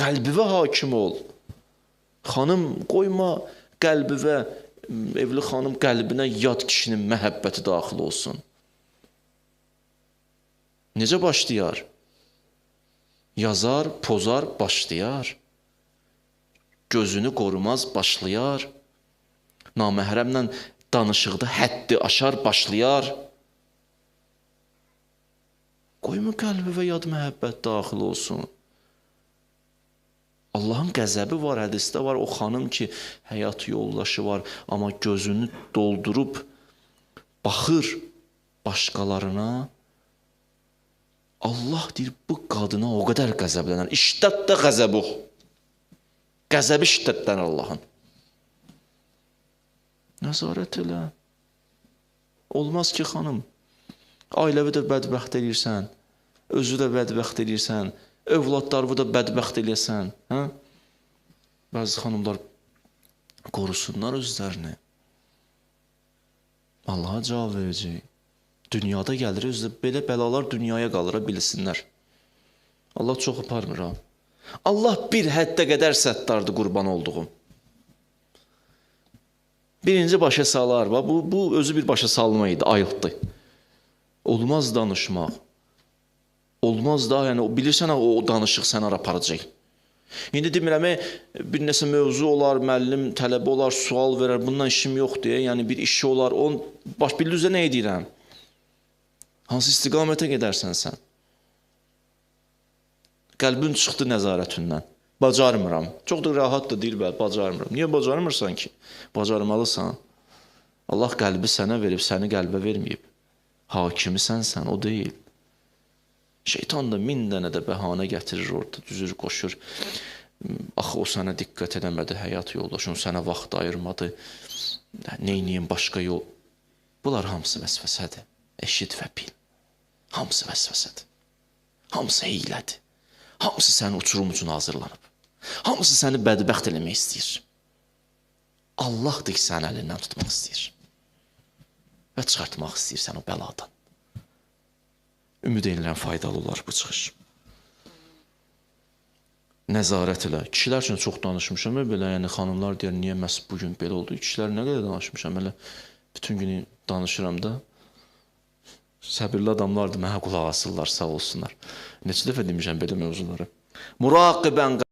Qəlbivə hakim ol. Xanım qoyma qəlbivə evli xanım qəlbinə yad kişinin məhəbbəti daxil olsun. Necə başlayar? Yazar, pozar, başlayar. Gözünü qorumaz, başlayar. Naməhrəmlə danışıqda həddi aşar, başlayar. Qoyma qəlbivə yad məhəbbət daxil olsun. Allahın qəzəbi var, hədisdə var. O xanım ki, həyat yoldaşı var, amma gözünü doldurub baxır başqalarına. Allah deyir, bu qadına o qədər qəzəblənər. İştətdə qəzəbu. Qəzəbi şiddətlənir Allahın. Nəzarət elə. Olmaz ki, xanım. Ailəvi də bədbəxt eləyirsən. Özü də bədbəxt eləyirsən. Övladlarını da bədbəxt eləyəsən. Hə? Bəzi xanımlar qorusunlar özlərini. Allaha cavab verəcək. Dünyada gəlir, özü belə bəlalar dünyaya qalır, bilsinlər. Allah çox aparmır ha. Allah bir həddə qədər səttardır qurban olduğum. Birinci başa salar, bu bu özü bir başa salma idi, ayıqdı. Olmaz danışmaq. Olmaz da, yəni bilirsən o danışıq səni hara aparacaq. İndi demirəm, bir nəsə mövzu olar, müəllim tələbə olar, sual verər, bundan işim yoxdur, yəni bir işi olar, on baş bildiyinizə nə edirəm? Hansı istiqamətə gedərsən sən? Qəlbin çıxdı nəzarətindən. Bacarmıram. Çox da rahatdır deyir bəli, bacarmıram. Niyə bacarmırsan ki? Bacarmalısan. Allah qəlbi sənə verib, səni qəlbə verməyib. Hakimi sənsən, o deyil. Şeytan da min dənə də bəhanə gətirir orada, düzür qoşur. Axı o sənə diqqət eləmədi, həyat yoldaşın sənə vaxt ayırmadı. Neyniyim başqa yol. Bunlar hamısı vəsvəsədir. Eşit və bil. Hamısı vəsvəsədir. Hamısı hiylədir. Hamısı sənin uçurum üçün hazırlanıb. Hamısı səni bədbəxt eləmək istəyir. Allahdır ki, səni əlindən tutmaq istəyir. Və çıxartmaq istəyir səni o bəladan. Ümid edirəm faydalı olar bu çıxış. Nəzarət elə. Kişilər üçün çox danışmışam. Belə yəni xanımlar deyir, niyə məhz bu gün belə oldu? Kişilər nə qədər danışmışam. Elə bütün günü danışıram da. Səbirli adamlardır, mənə qulaq asırlar, sağ olsunlar. Neçə dəfə demişəm belə mövzuları. Muraqibən